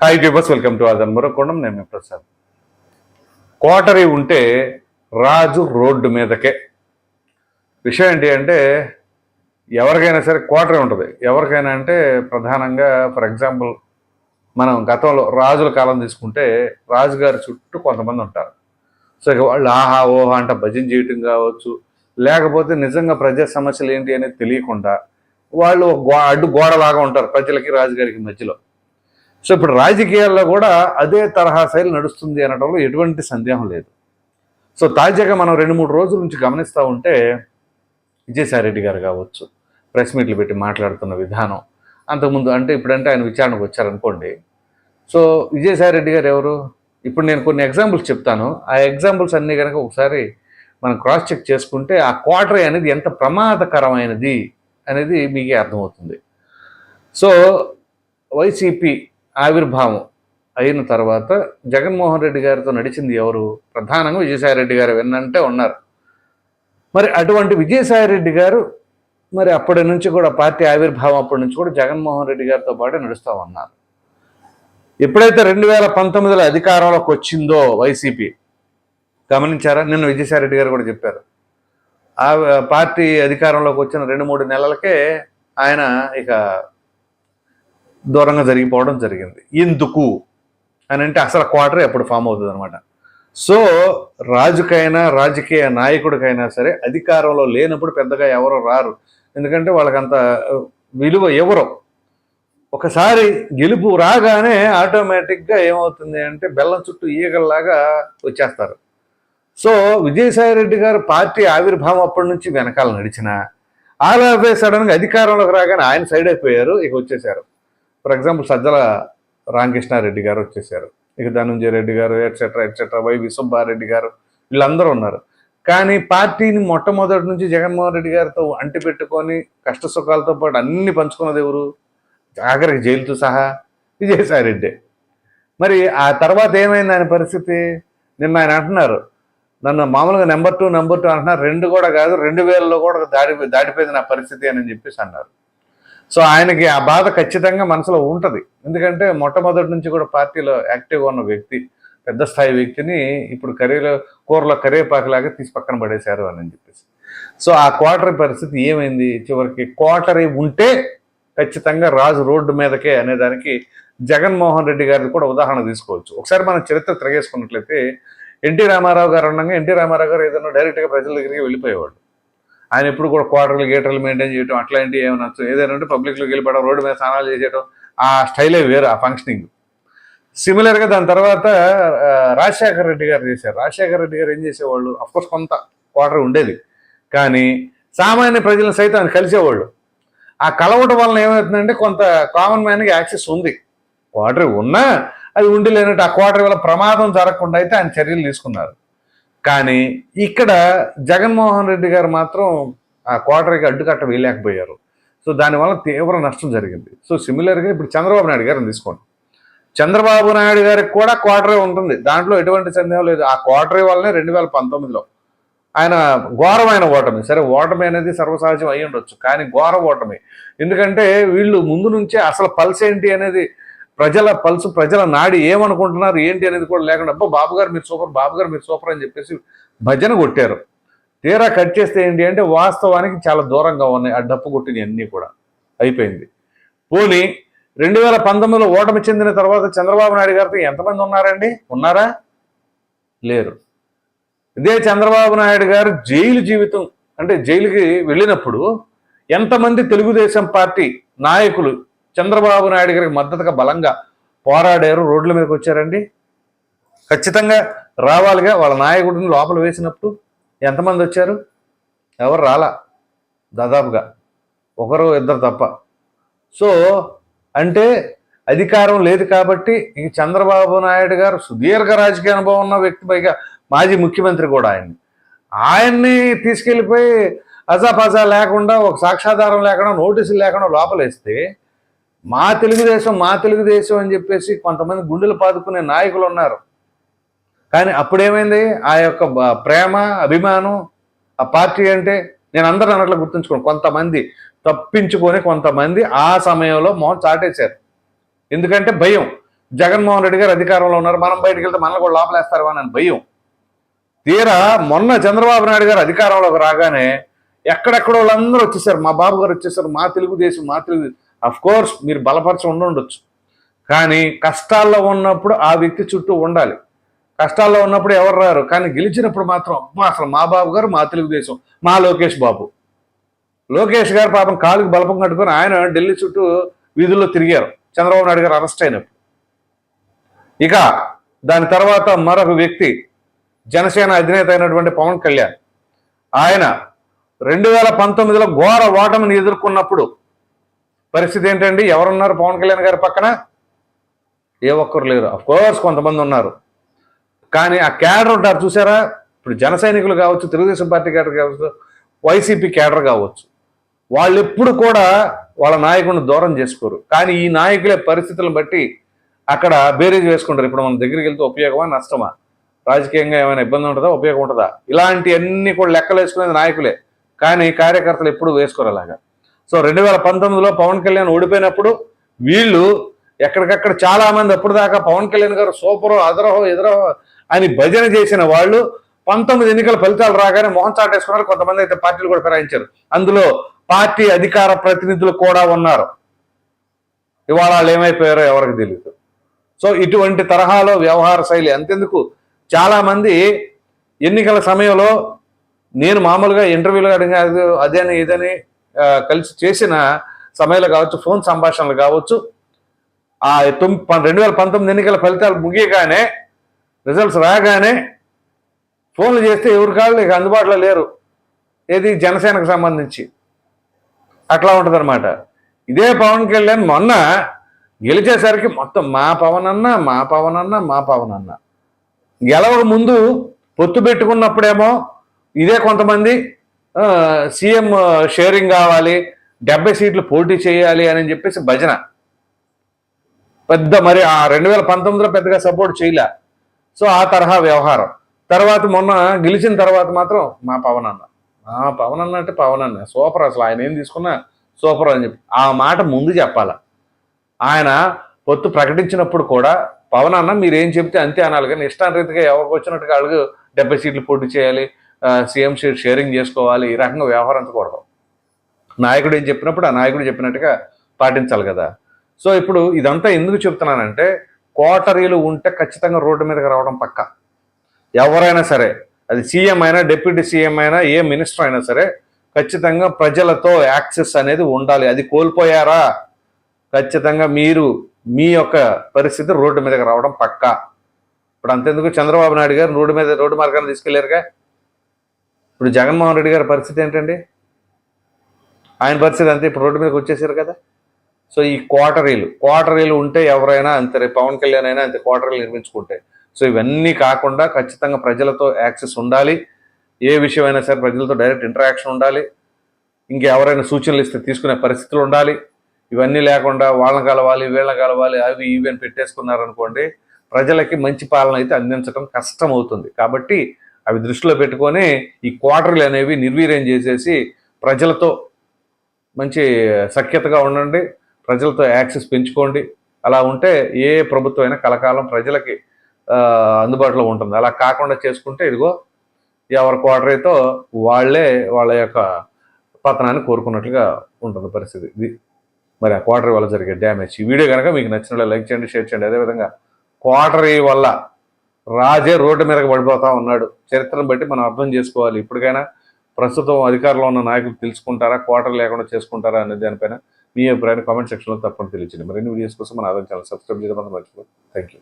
Hi పీపర్స్ welcome to ఆదన్ మరొకొండం నేను ప్రసాద్. కోటరీ ఉంటే రాజు రోడ్డు మీదకే. విషయం ఏంటి అంటే ఎవరికైనా సరే కోటరీ ఉంటుంది. ఎవరికైనా అంటే ప్రధానంగా ఫర్ ఎగ్జాంపుల్ మనం గతంలో రాజుల కాలం తీసుకుంటే రాజుగారి చుట్టూ కొంతమంది ఉంటారు. సో ఇక వాళ్ళు ఆహా ఓహా అంట భజన చేయటం కావచ్చు లేకపోతే నిజంగా ప్రజా సమస్యలు ఏంటి అనేది తెలియకుండా వాళ్ళు గో అడ్డు గోడలాగా ఉంటారు ప్రజలకి రాజుగారికి మధ్యలో. సో ఇప్పుడు రాజకీయాల్లో కూడా అదే తరహా శైలి నడుస్తుంది అనడంలో ఎటువంటి సందేహం లేదు. సో తాజాగా మనం రెండు మూడు రోజుల నుంచి గమనిస్తూ ఉంటే విజయసాయిరెడ్డి గారు కావచ్చు ప్రెస్ మీట్లు పెట్టి మాట్లాడుతున్న విధానం అంతకుముందు అంటే ఇప్పుడంటే ఆయన విచారణకు వచ్చారనుకోండి. సో విజయసాయిరెడ్డి గారు ఎవరు? ఇప్పుడు నేను కొన్ని ఎగ్జాంపుల్స్ చెప్తాను. ఆ ఎగ్జాంపుల్స్ అన్నీ కనుక ఒకసారి మనం క్రాస్ చెక్ చేసుకుంటే ఆ క్వార్టరీ అనేది ఎంత ప్రమాదకరమైనది అనేది మీకే అర్థమవుతుంది. సో వైసీపీ ఆవిర్భావం అయిన తర్వాత జగన్మోహన్ రెడ్డి గారితో నడిచింది ఎవరు? ప్రధానంగా విజయసాయిరెడ్డి గారు. విన్నంటే ఉన్నారు. మరి అటువంటి విజయసాయిరెడ్డి గారు మరి అప్పటి నుంచి కూడా పార్టీ ఆవిర్భావం అప్పటి నుంచి కూడా జగన్మోహన్ రెడ్డి గారితో పాటు నడుస్తూ ఉన్నారు. ఎప్పుడైతే రెండు వేల పంతొమ్మిదిలో అధికారంలోకి వచ్చిందో వైసీపీ గమనించారా? నిన్న విజయసాయిరెడ్డి గారు కూడా చెప్పారు. ఆ పార్టీ అధికారంలోకి వచ్చిన రెండు మూడు నెలలకే ఆయన ఇక దూరంగా జరిగిపోవడం జరిగింది. ఎందుకు? అని అంటే అసలు క్వార్టర్ ఎప్పుడు ఫామ్ అవుతుంది అనమాట సో రాజుకైనా రాజకీయ నాయకుడికైనా సరే అధికారంలో లేనప్పుడు పెద్దగా ఎవరు రారు. ఎందుకంటే వాళ్ళకంత విలువ ఎవరు? ఒకసారి గెలుపు రాగానే ఆటోమేటిక్గా ఏమవుతుంది అంటే బెల్లం చుట్టూ ఈగల్లాగా వచ్చేస్తారు. సో విజయసాయిరెడ్డి గారు పార్టీ ఆవిర్భావం అప్పటి నుంచి వెనకాల నడిచిన ఆల్ ఆఫ్ సడన్గా అధికారంలోకి రాగానే ఆయన సైడ్ అయిపోయారు ఇక వచ్చేసారు. ఫర్ ఎగ్జాంపుల్ సజ్జల రామకృష్ణారెడ్డి గారు వచ్చేసారు. ఇక ధనుంజయ రెడ్డి గారు ఎట్సెట్రా ఎట్సెట్రా వై విశ్వంబారెడ్డి గారు వీళ్ళందరూ ఉన్నారు. కానీ పార్టీని మొట్టమొదటి నుంచి జగన్మోహన్ రెడ్డి గారితో అంటి పెట్టుకొని కష్ట సుఖాలతో పాటు అన్ని పంచుకున్నది ఎవరు? ఆఖరికి జైలుతో సహా విజయసాయిరెడ్డి. మరి ఆ తర్వాత ఏమైంది ఆయన పరిస్థితి? నిన్న ఆయన అంటున్నారు. నన్ను మామూలుగా నెంబర్ టూ నెంబర్ టూ అంటున్నారు. రెండు కూడా కాదు రెండు వేలలో కూడా దాడి దాడిపోయింది నా పరిస్థితి అని చెప్పేసి అన్నారు. సో ఆయనకి ఆ బాధ ఖచ్చితంగా మనసులో ఉంటుంది. ఎందుకంటే మొట్టమొదటి నుంచి కూడా పార్టీలో యాక్టివ్గా ఉన్న వ్యక్తి పెద్ద స్థాయి వ్యక్తిని ఇప్పుడు కర్రీలో కూరలో కరివేపాకులాగా తీసి పక్కన పడేశారు అని చెప్పేసి. సో ఆ క్వార్టరీ పరిస్థితి ఏమైంది? చివరికి క్వార్టరీ ఉంటే ఖచ్చితంగా రాజు రోడ్డు మీదకే అనేదానికి జగన్మోహన్ రెడ్డి గారిని కూడా ఉదాహరణ తీసుకోవచ్చు. ఒకసారి మనం చరిత్ర తిరగేసుకున్నట్లయితే ఎన్టీ రామారావు గారు ఉండగా ఎన్టీ రామారావు గారు ఏదైనా డైరెక్ట్గా ప్రజల దగ్గరికి వెళ్ళిపోయేవాడు. ఆయన ఎప్పుడు కూడా క్వార్టర్లు గేటర్లు మెయింటైన్ చేయడం అట్లాంటివి ఏమైనా ఏదైనా ఉంటే పబ్లిక్లోకి వెళ్ళిపోవడం రోడ్డు మీద స్నానాలు చేసేయడం ఆ స్టైలే వేరు ఆ ఫంక్షనింగ్ సిమిలర్గా దాని తర్వాత రాజశేఖర రెడ్డి గారు చేశారు. రాజశేఖర రెడ్డి గారు ఏం చేసేవాళ్ళు? అఫ్కోర్స్ కొంత క్వార్టర్ ఉండేది. కానీ సామాన్య ప్రజలను సైతం ఆయన కలిసేవాళ్ళు. ఆ కలవటం వలన ఏమవుతుందంటే కొంత కామన్ మ్యాన్కి యాక్సెస్ ఉంది. క్వార్టర్ ఉన్నా అది ఉండి లేనట్టు ఆ క్వార్టర్ వల్ల ప్రమాదం జరగకుండా అయితే ఆయన చర్యలు తీసుకున్నారు. కానీ ఇక్కడ జగన్మోహన్ రెడ్డి గారు మాత్రం ఆ క్వార్టర్కి అడ్డుకట్ట వేయలేకపోయారు. సో దానివల్ల తీవ్ర నష్టం జరిగింది. సో సిమిలర్గా ఇప్పుడు చంద్రబాబు నాయుడు గారిని తీసుకోండి. చంద్రబాబు నాయుడు గారికి కూడా క్వార్టరే ఉంటుంది. దాంట్లో ఎటువంటి సందేహం లేదు. ఆ క్వార్టరీ వల్లనే రెండు వేల పంతొమ్మిదిలో ఆయన ఘోరమైన ఓటమి. సరే ఓటమి అనేది సర్వసహజం అయి ఉండొచ్చు కానీ ఘోర ఓటమి. ఎందుకంటే వీళ్ళు ముందు నుంచే అసలు పల్స్ ఏంటి అనేది ప్రజల పల్సు ప్రజల నాడి ఏమనుకుంటున్నారు ఏంటి అనేది కూడా లేకుండా అబ్బా బాబు గారు మీరు సూపర్ బాబు గారు మీరు సూపర్ అని చెప్పేసి భజన కొట్టారు. తీరా కట్ చేస్తే ఏంటి అంటే వాస్తవానికి చాలా దూరంగా ఉన్నాయి ఆ డప్పు కొట్టినవి అన్నీ కూడా. అయిపోయింది. పోనీ రెండు వేల పంతొమ్మిదిలో ఓటమి చెందిన తర్వాత చంద్రబాబు నాయుడు గారితో ఎంతమంది ఉన్నారండి? ఉన్నారా? లేరు. ఇదే చంద్రబాబు నాయుడు గారు జైలు జీవితం అంటే జైలుకి వెళ్ళినప్పుడు ఎంతమంది తెలుగుదేశం పార్టీ నాయకులు చంద్రబాబు నాయుడు గారికి మద్దతుగా బలంగా పోరాడారు రోడ్ల మీదకి వచ్చారండి. ఖచ్చితంగా రావాలిగా వాళ్ళ నాయకుడిని లోపల వేసినప్పుడు ఎంతమంది వచ్చారు? ఎవరు రాలా? దాదాపుగా ఒకరు ఇద్దరు తప్ప. సో అంటే అధికారం లేదు కాబట్టి ఇక చంద్రబాబు నాయుడు గారు సుదీర్ఘ రాజకీయ అనుభవం ఉన్న వ్యక్తి పైగా మాజీ ముఖ్యమంత్రి కూడా ఆయన్ని. ఆయన్ని తీసుకెళ్ళిపోయి అజాపజా లేకుండా ఒక సాక్ష్యాధారం లేకుండా నోటీసులు లేకుండా లోపలేస్తే మా తెలుగుదేశం మా తెలుగుదేశం అని చెప్పేసి కొంతమంది గుండెలు పాదుకునే నాయకులు ఉన్నారు. కానీ అప్పుడేమైంది? ఆ యొక్క ప్రేమ అభిమానం ఆ పార్టీ అంటే నేను అందరూ అన్నట్లు గుర్తుంచుకోను. కొంతమంది తప్పించుకొని కొంతమంది ఆ సమయంలో మొహం చాటేశారు. ఎందుకంటే భయం. జగన్మోహన్ రెడ్డి గారు అధికారంలో ఉన్నారు. మనం బయటకు వెళ్తే మనల్ని కూడా లోపలేస్తారు అని భయం. తీరా మొన్న చంద్రబాబు నాయుడు గారు అధికారంలోకి రాగానే ఎక్కడెక్కడ వాళ్ళందరూ వచ్చేసారు. మా బాబు గారు వచ్చేసారు. మా తెలుగుదేశం మా తెలుగు కోర్స్ మీరు బలపరచ ఉండొచ్చు కానీ కష్టాల్లో ఉన్నప్పుడు ఆ వ్యక్తి చుట్టూ ఉండాలి. కష్టాల్లో ఉన్నప్పుడు ఎవరు రారు? కానీ గెలిచినప్పుడు మాత్రం అబ్బా అసలు మా బాబు గారు మా తెలుగుదేశం మా లోకేష్ బాబు. లోకేష్ గారు పాపం కాలుకి బలపం కట్టుకొని ఆయన ఢిల్లీ చుట్టూ వీధుల్లో తిరిగారు. చంద్రబాబు నాయుడు గారు అరెస్ట్ అయినప్పుడు. ఇక దాని తర్వాత మరొక వ్యక్తి జనసేన అధినేత అయినటువంటి పవన్ కళ్యాణ్. ఆయన రెండు వేల పంతొమ్మిదిలో ఘోర ఓటమిని ఎదుర్కొన్నప్పుడు పరిస్థితి ఏంటండి? ఎవరున్నారు? పవన్ కళ్యాణ్ గారి పక్కన? ఏ ఒక్కరు లేరు. అఫ్ కోర్స్ కొంతమంది ఉన్నారు. కానీ ఆ క్యాడర్ ఉంటారు చూసారా? ఇప్పుడు జన సైనికులు కావచ్చు తెలుగుదేశం పార్టీ క్యాడర్ కావచ్చు వైసీపీ క్యాడర్ కావచ్చు. వాళ్ళు ఎప్పుడు కూడా వాళ్ళ నాయకుడిని దూరం చేసుకోరు. కానీ ఈ నాయకులే పరిస్థితులను బట్టి అక్కడ బేరేజ్ వేసుకుంటారు. ఇప్పుడు మన దగ్గరికి వెళ్తే ఉపయోగమా నష్టమా? రాజకీయంగా ఏమైనా ఇబ్బంది ఉంటుందా? ఉపయోగం ఉంటుందా? ఇలాంటి అన్ని కూడా లెక్కలు వేసుకునేది నాయకులే. కానీ కార్యకర్తలు ఎప్పుడు వేసుకోరు అలాగా. సో రెండు వేల పంతొమ్మిదిలో పవన్ కళ్యాణ్ ఓడిపోయినప్పుడు వీళ్ళు ఎక్కడికక్కడ చాలా మంది అప్పుడు దాకా పవన్ కళ్యాణ్ గారు సూపరో అదరహో ఎదరహో అని భజన చేసిన వాళ్ళు పంతొమ్మిది ఎన్నికల ఫలితాలు రాగానే మొహం చాటేసుకున్నారు. కొంతమంది అయితే పార్టీలు కూడా ఫిరాయించారు. అందులో పార్టీ అధికార ప్రతినిధులు కూడా ఉన్నారు. ఇవాళ వాళ్ళు ఏమైపోయారో ఎవరికి తెలియదు సో ఇటువంటి తరహాలో వ్యవహార శైలి అంతెందుకు? చాలామంది ఎన్నికల సమయంలో నేను మామూలుగా ఇంటర్వ్యూలు అదే అదని ఇదని కలిసి చేసిన సమయంలో కావచ్చు ఫోన్ సంభాషణలు కావచ్చు ఆ తొమ్మిది రెండు వేల పంతొమ్మిది ఎన్నికల ఫలితాలు ముగియగానే రిజల్ట్స్ రాగానే ఫోన్లు చేస్తే ఎవరి కాళ్ళు? ఇక అందుబాటులో లేరు. ఏది? జనసేనకు సంబంధించి. అట్లా ఉంటుందన్నమాట. ఇదే పవన్ కళ్యాణ్ మొన్న గెలిచేసరికి మొత్తం మా పవన్ అన్న మా పవన్ అన్న మా పవన్ అన్న గెలవక ముందు పొత్తు పెట్టుకున్నప్పుడేమో ఇదే కొంతమంది సీఎం షేరింగ్ కావాలి డెబ్బై సీట్లు పోటీ చేయాలి అని చెప్పేసి భజన. పెద్ద మరి ఆ రెండు వేల పంతొమ్మిదిలో పెద్దగా సపోర్ట్ చేయలే. సో ఆ తరహా వ్యవహారం. తర్వాత మొన్న గెలిచిన తర్వాత మాత్రం మా పవన్ అన్న. మా పవన్ అన్న అంటే పవన్ అన్న. సూపర్ అసలు. ఆయన ఏం తీసుకున్నా సూపర్ అని చెప్పి. ఆ మాట ముందు చెప్పాల. ఆయన పొత్తు ప్రకటించినప్పుడు కూడా పవన్ అన్న మీరు ఏం చెప్తే అంతే అనాలి కానీ ఇష్టారీతిగా ఎవరికి వచ్చినట్టుగా అడుగు డెబ్బై సీట్లు పోటీ చేయాలి సీఎం షేరింగ్ చేసుకోవాలి ఈ రకంగా వ్యవహరించకూడదు నాయకుడు ఏం చెప్పినప్పుడు ఆ నాయకుడు చెప్పినట్టుగా పాటించాలి కదా. సో ఇప్పుడు ఇదంతా ఎందుకు చెప్తున్నానంటే కోటరీలు ఉంటే ఖచ్చితంగా రోడ్డు మీదకి రావడం పక్క. ఎవరైనా సరే అది సీఎం అయినా డిప్యూటీ సీఎం అయినా ఏ మినిస్టర్ అయినా సరే ఖచ్చితంగా ప్రజలతో యాక్సెస్ అనేది ఉండాలి. అది కోల్పోయారా? ఖచ్చితంగా మీరు మీ యొక్క పరిస్థితి రోడ్డు మీదకి రావడం పక్క. ఇప్పుడు అంతెందుకు చంద్రబాబు నాయుడు గారు రోడ్డు మీద రోడ్డు మార్గాన్ని తీసుకెళ్ళారుగా? ఇప్పుడు జగన్మోహన్ రెడ్డి గారి పరిస్థితి ఏంటండి? ఆయన పరిస్థితి అంతే ఇప్పుడు రోడ్డు మీదకి వచ్చేసారు కదా. సో ఈ క్వార్టరీలు క్వార్టరీలు ఉంటే ఎవరైనా అంతే రేపు పవన్ కళ్యాణ్ అయినా అంతే క్వార్టరీలు నిర్మించుకుంటే. సో ఇవన్నీ కాకుండా ఖచ్చితంగా ప్రజలతో యాక్సెస్ ఉండాలి. ఏ విషయమైనా సరే ప్రజలతో డైరెక్ట్ ఇంటరాక్షన్ ఉండాలి. ఇంకెవరైనా సూచనలు ఇస్తే తీసుకునే పరిస్థితులు ఉండాలి. ఇవన్నీ లేకుండా వాళ్ళని కలవాలి వీళ్ళని కలవాలి అవి ఇవి అని పెట్టేసుకున్నారనుకోండి ప్రజలకి మంచి పాలన అయితే అందించడం కష్టం అవుతుంది కాబట్టి అవి దృష్టిలో పెట్టుకొని ఈ క్వార్టర్లు అనేవి నిర్వీర్యం చేసేసి ప్రజలతో మంచి సఖ్యతగా ఉండండి ప్రజలతో యాక్సెస్ పెంచుకోండి. అలా ఉంటే ఏ ప్రభుత్వం అయినా కలకాలం ప్రజలకి అందుబాటులో ఉంటుంది. అలా కాకుండా చేసుకుంటే ఇదిగో ఎవరి క్వార్టరీతో వాళ్ళే వాళ్ళ యొక్క పతనాన్ని కోరుకున్నట్లుగా ఉంటుంది పరిస్థితి. ఇది మరి ఆ క్వార్టరీ వల్ల జరిగే డ్యామేజ్. ఈ వీడియో కనుక మీకు నచ్చినట్లు లైక్ చేయండి షేర్ చేయండి. అదేవిధంగా క్వార్టరీ వల్ల రాజే రోడ్డు మీదకి పడిపోతా ఉన్నాడు. చరిత్రను బట్టి మనం అర్థం చేసుకోవాలి. ఇప్పటికైనా ప్రస్తుతం అధికారంలో ఉన్న నాయకులు తెలుసుకుంటారా? క్వార్టర్ లేకుండా చేసుకుంటారా అనే దానిపైన మీ అభిప్రాయాన్ని కామెంట్ సెక్షన్లో తప్పకుండా తెలియచండి మరిన్ని వీడియోస్ కోసం మన ఆదాయం ఛానల్ సబ్స్క్రైబ్ చేయడం మర్చిపోదు థ్యాంక్ యూ